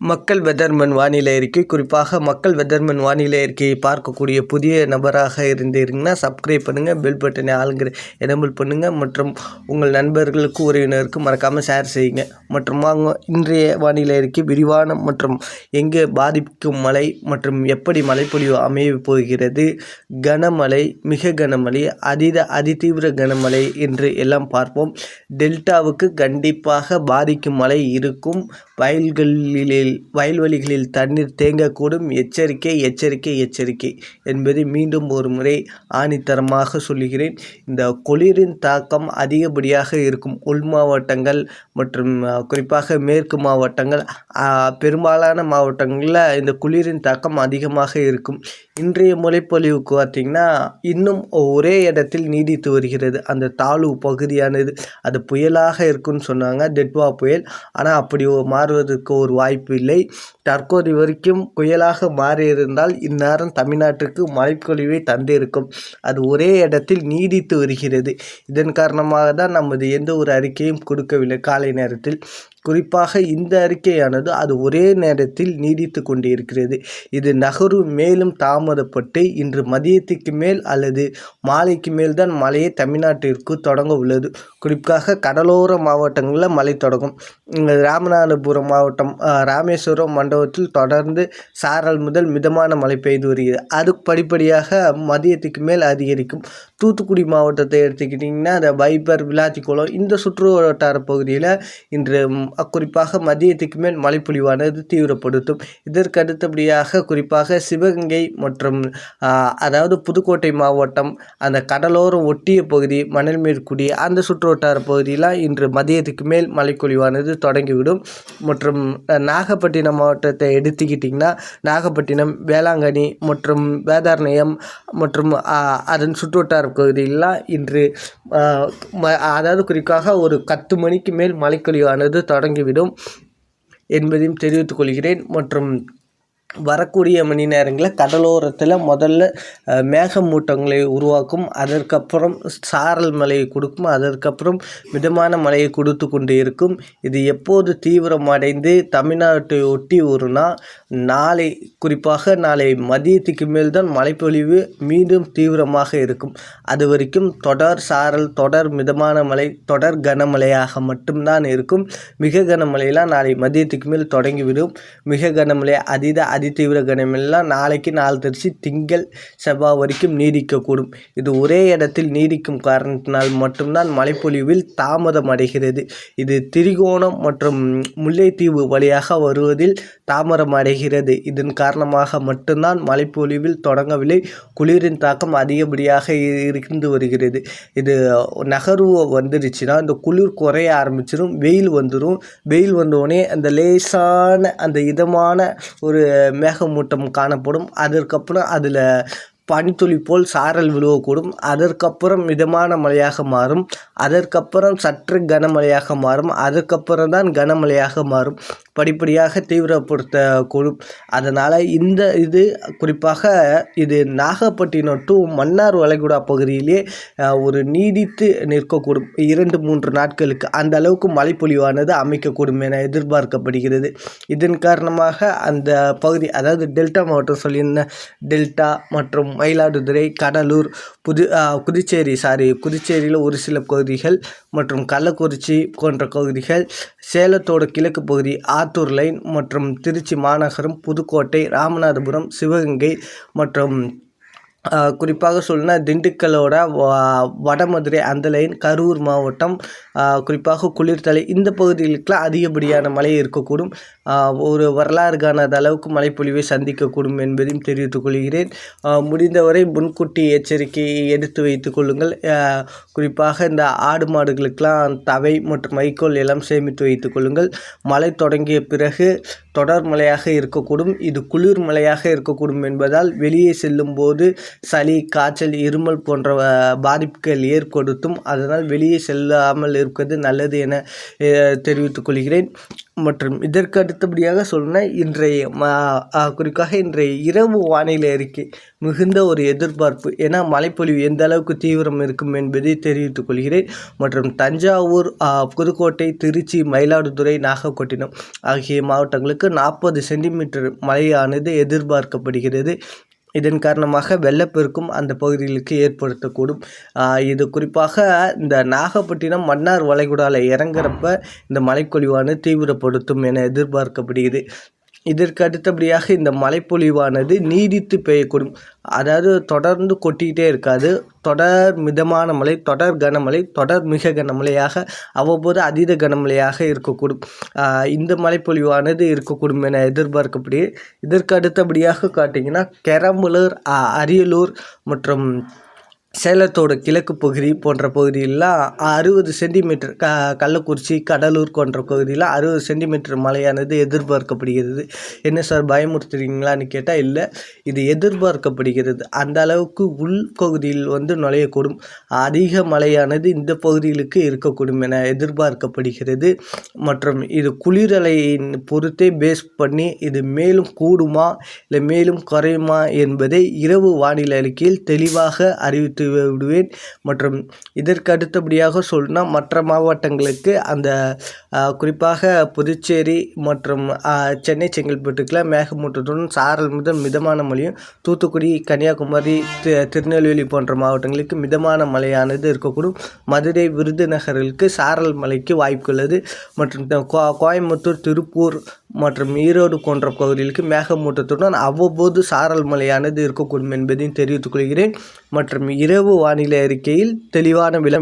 மக்கள் வெதர்மன் வானிலை அறிக்கை. குறிப்பாக மக்கள் வெதர்மன் வானிலை அறிக்கையை பார்க்கக்கூடிய புதிய நபராக இருந்தீங்கன்னா சப்ஸ்கிரைப் பண்ணுங்கள் பெல் பட்டனை ஆளுங்கிற எனபிள் பண்ணுங்கள் மற்றும் உங்கள் நண்பர்களுக்கு உறவினருக்கு மறக்காமல் ஷேர் செய்யுங்க. மற்றும் வாங்க இன்றைய வானிலை அறிக்கை விரிவான மற்றும் எங்கே பாதிக்கும் மழை மற்றும் எப்படி மழைப்பொழிவு அமைய போகிறது? கனமழை மிக கனமழை அதீத அதிதீவிர கனமழை என்று எல்லாம் பார்ப்போம். டெல்டாவுக்கு கண்டிப்பாக பாதிக்கும் மழை இருக்கும். வயல்களில் வயல்வெளிகளில் தண்ணீர் தேங்கக்கூடும். எச்சரிக்கை எச்சரிக்கை எச்சரிக்கை என்பதை மீண்டும் ஒரு முறை ஆணித்தரமாக சொல்லுகிறேன். இந்த குளிரின் தாக்கம் அதிகப்படியாக இருக்கும் உள் மாவட்டங்கள் மற்றும் குறிப்பாக மேற்கு மாவட்டங்கள் பெரும்பாலான மாவட்டங்களில் இந்த குளிரின் தாக்கம் அதிகமாக இருக்கும். இன்றைய மொழிப்பொழிவுக்கு பார்த்திங்கன்னா இன்னும் ஒரே இடத்தில் நீடித்து வருகிறது. அந்த தாழ்வு பகுதியானது அது புயலாக இருக்குன்னு சொன்னாங்க டெட்வா புயல். ஆனால் அப்படி மாறுவதற்கு ஒரு வாய்ப்பு இல்லை. தற்போது வரைக்கும் புயலாக மாறியிருந்தால் இந்நேரம் தமிழ்நாட்டிற்கு மழைப்பொழிவை தந்திருக்கும். அது ஒரே இடத்தில் நீடித்து வருகிறது. இதன் காரணமாக தான் நமது எந்த ஒரு அறிக்கையும் கொடுக்கவில்லை. காலை நேரத்தில் குறிப்பாக இந்த அறிக்கையானது அது ஒரே நேரத்தில் நீடித்து கொண்டிருக்கிறது. இது நகரும் மேலும் தாமதப்பட்டு இன்று மதியத்துக்கு மேல் அல்லது மாலைக்கு மேல் தான் மழையை தமிழ்நாட்டிற்கு தொடங்க உள்ளது. குறிப்பாக கடலோர மாவட்டங்களில் மழை தொடங்கும். ராமநாதபுரம் மாவட்டம் ராமேஸ்வரம் மண்டபத்தில் தொடர்ந்து சாரல் முதல் மிதமான மழை பெய்து வருகிறது. அது படிப்படியாக மதியத்துக்கு மேல் அதிகரிக்கும். தூத்துக்குடி மாவட்டத்தை எடுத்துக்கிட்டிங்கன்னா அந்த வைப்பர் விளாத்திக்குளம் இந்த சுற்று வட்டார பகுதியில் இன்று குறிப்பாக மதியத்துக்கு மேல் மழைப்பொழிவானது தீவிரப்படுத்தும். இதற்கு அடுத்தபடியாக குறிப்பாக சிவகங்கை மற்றும் அதாவது புதுக்கோட்டை மாவட்டம் அந்த கடலோரம் ஒட்டிய பகுதி மணல் மேற்குடி அந்த சுற்றுவட்டார பகுதியெலாம் இன்று மதியத்துக்கு மேல் மழைப்பொழிவானது தொடங்கிவிடும். மற்றும் நாகப்பட்டினம் மாவட்டத்தை எடுத்துக்கிட்டிங்கன்னா நாகப்பட்டினம் வேளாங்கண்ணி மற்றும் வேதாரண்யம் மற்றும் அதன் சுற்றுவட்டார பகுதியெல்லாம் இன்று அதாவது குறிப்பாக ஒரு பத்து மணிக்கு மேல் மழைப்பொழிவானது தொடங்கி தொடங்கிவிடும் என்பதையும் தெரிவித்துக் கொள்கிறேன் மற்றும் வரக்கூடிய மணி நேரங்களில் கடலோரத்தில் முதல்ல மேகமூட்டங்களை உருவாக்கும் அதற்கப்புறம் சாரல் மழையை கொடுக்கும் அதற்கப்புறம் மிதமான மழையை கொடுத்து கொண்டு இருக்கும். இது எப்போது தீவிரமடைந்து தமிழ்நாட்டை ஒட்டி வரும்னா நாளை குறிப்பாக நாளை மதியத்துக்கு மேல் தான் மழைப்பொழிவு மீண்டும் தீவிரமாக இருக்கும். அது வரைக்கும் தொடர் சாரல் தொடர் மிதமான மழை தொடர் கனமழையாக மட்டும்தான் இருக்கும். மிக கனமழையெல்லாம் நாளை மதியத்துக்கு மேல் தொடங்கிவிடும். மிக கனமழை அதீத அதிதீவிர கனமெல்லாம் நாளைக்கு நாள் திங்கள் செவ்வாய் வரைக்கும் நீடிக்கக்கூடும். இது ஒரே இடத்தில் நீடிக்கும் காரணத்தினால் மட்டும்தான் மழைப்பொழிவில் தாமதம் அடைகிறது. இது திரிகோணம் மற்றும் முல்லைத்தீவு வழியாக வருவதில் தாமதம் அடைகிறது. இதன் காரணமாக மட்டும்தான் மழைப்பொழிவில் தொடங்கவில்லை குளிரின் தாக்கம் அதிகப்படியாக இருந்து வருகிறது. இது நகர்வு வந்துருச்சுன்னா இந்த குளிர் குறைய ஆரம்பிச்சிடும் வெயில் வந்துடும் வெயில் வந்தோடனே அந்த லேசான அந்த இதமான ஒரு மேகமூட்டம் காணப்படும். அதற்கப்புறம் அதில் பனித்துளி போல் சாரல் விழுவக்கூடும். அதற்கப்புறம் மிதமான மழையாக மாறும். அதற்கப்புறம் சற்று கனமழையாக மாறும். அதற்கப்புறம் தான் கனமழையாக மாறும். படிப்படியாக தீவிரப்படுத்தக்கூடும். அதனால் இந்த இது குறிப்பாக இது நாகப்பட்டினம் டு மன்னார் வளைகுடா பகுதியிலே ஒரு நீடித்து நிற்கக்கூடும். இரண்டு மூன்று நாட்களுக்கு அந்த அளவுக்கு மழைப்பொழிவானது அமைக்கக்கூடும் என எதிர்பார்க்கப்படுகிறது. இதன் காரணமாக அந்த பகுதி அதாவது டெல்டா மாவட்டம் சொல்லியிருந்த டெல்டா மற்றும் மயிலாடுதுறை கடலூர் புது புதுச்சேரி சாரி புதுச்சேரியில் ஒரு சில பகுதிகள் மற்றும் கள்ளக்குறிச்சி போன்ற பகுதிகள் சேலத்தோட கிழக்கு பகுதி ஆத்தூர் லைன் மற்றும் திருச்சி மாநகரம் புதுக்கோட்டை ராமநாதபுரம் சிவகங்கை மற்றும் குறிப்பாக சொல்லணும்னா திண்டுக்கலோட வடமதுரை அந்த லைன் கரூர் மாவட்டம் குறிப்பாக குளிர்தலை இந்த பகுதிகளுக்கெலாம் அதிகப்படியான மழை இருக்கக்கூடும். ஒரு வரலாறு காணாத அளவுக்கு மழைப்பொழிவை சந்திக்கக்கூடும் என்பதையும் தெரிவித்துக் கொள்கிறேன். முடிந்தவரை முன்கூட்டி எச்சரிக்கையை எடுத்து வைத்து கொள்ளுங்கள். குறிப்பாக இந்த ஆடு மாடுகளுக்கெலாம் தவை மற்றும் வைக்கோல் எல்லாம் சேமித்து வைத்துக் கொள்ளுங்கள். மழை தொடங்கிய பிறகு தொடர் மழையாக இருக்கக்கூடும். இது குளிர் மழையாக இருக்கக்கூடும் என்பதால் வெளியே செல்லும் போது சளி காய்ச்சல் இருமல் போன்ற பாதிப்புகள் ஏற்படுத்தும். அதனால் வெளியே செல்லாமல் இருப்பது நல்லது என தெரிவித்துக் கொள்கிறேன். மற்றும் இதற்கு அடுத்தபடியாக சொல்லணும்னா இன்றைய குறிப்பாக இன்றைய இரவு வானிலை அறிக்கை மிகுந்த ஒரு எதிர்பார்ப்பு. ஏன்னா மழைப்பொழிவு எந்த அளவுக்கு தீவிரம் இருக்கும் என்பதை தெரிவித்துக் கொள்கிறேன். மற்றும் தஞ்சாவூர் புதுக்கோட்டை திருச்சி மயிலாடுதுறை நாகப்பட்டினம் ஆகிய மாவட்டங்களுக்கு நாற்பது சென்டிமீட்டர் மழையானது எதிர்பார்க்கப்படுகிறது. இதன் காரணமாக வெள்ளப்பெருக்கும் அந்த பகுதிகளுக்கு ஏற்படுத்தக்கூடும். இது குறிப்பாக இந்த நாகப்பட்டினம் மன்னார் வளைகுடாவில் இறங்குறப்ப இந்த மழைப்பொழிவானது தீவிரப்படுத்தும் என எதிர்பார்க்கப்படுகிறது. இதற்கு அடுத்தபடியாக இந்த மழைப்பொழிவானது நீடித்து பெய்யக்கூடும். அதாவது தொடர்ந்து கொட்டிக்கிட்டே இருக்காது. தொடர் மிதமான மழை தொடர் கனமழை தொடர் மிக கனமழையாக அவ்வப்போது அதீத கனமழையாக இருக்கக்கூடும். இந்த மழைப்பொழிவானது இருக்கக்கூடும் என எதிர்பார்க்கப்படுகிறது. இதற்கு அடுத்தபடியாக காட்டிங்கன்னா கெரம்பலூர் அரியலூர் மற்றும் சேலத்தோட கிழக்கு பகுதி போன்ற பகுதியிலாம் அறுபது சென்டிமீட்டர் க கள்ளக்குறிச்சி கடலூர் போன்ற பகுதியிலாம் அறுபது சென்டிமீட்டர் மழையானது எதிர்பார்க்கப்படுகிறது. என்ன சார் பயமுறுத்துறீங்களான்னு கேட்டால் இல்லை. இது எதிர்பார்க்கப்படுகிறது. அந்த அளவுக்கு உள் பகுதியில் வந்து நுழையக்கூடும். அதிக மழையானது இந்த பகுதிகளுக்கு இருக்கக்கூடும் என எதிர்பார்க்கப்படுகிறது. மற்றும் இது குளிரலையின் பொறுத்தே பேஸ் பண்ணி இது மேலும் கூடுமா இல்லை மேலும் குறையுமா என்பதை இரவு வானிலை அறிக்கையில் தெளிவாக அறிவித்து விடுவேன். மற்றும் இதற்கு அடுத்தபடியாக சொல்லணும்னா மற்ற மாவட்டங்களுக்கு அந்த குறிப்பாக புதுச்சேரி மற்றும் சென்னை செங்கல்பட்டுக்கெல்லாம் மேகமூட்டத்துடன் சாரல் முதல் மிதமான மழையும் தூத்துக்குடி கன்னியாகுமரி தி திருநெல்வேலி போன்ற மாவட்டங்களுக்கு மிதமான மழையானது இருக்கக்கூடும். மதுரை விருதுநகருக்கு சாரல் மழைக்கு வாய்ப்பு உள்ளது. மற்றும் கோ- கோயம்புத்தூர் திருப்பூர் மற்றும் ஈரோடு போன்ற பகுதிகளுக்கு மேகமூட்டத்துடன் அவ்வப்போது சாரல் மழையானது இருக்கக்கூடும் என்பதையும் தெரிவித்துக் கொள்கிறேன். மற்றும் இரவு வானிலை அறிக்கையில் தெளிவான விளம்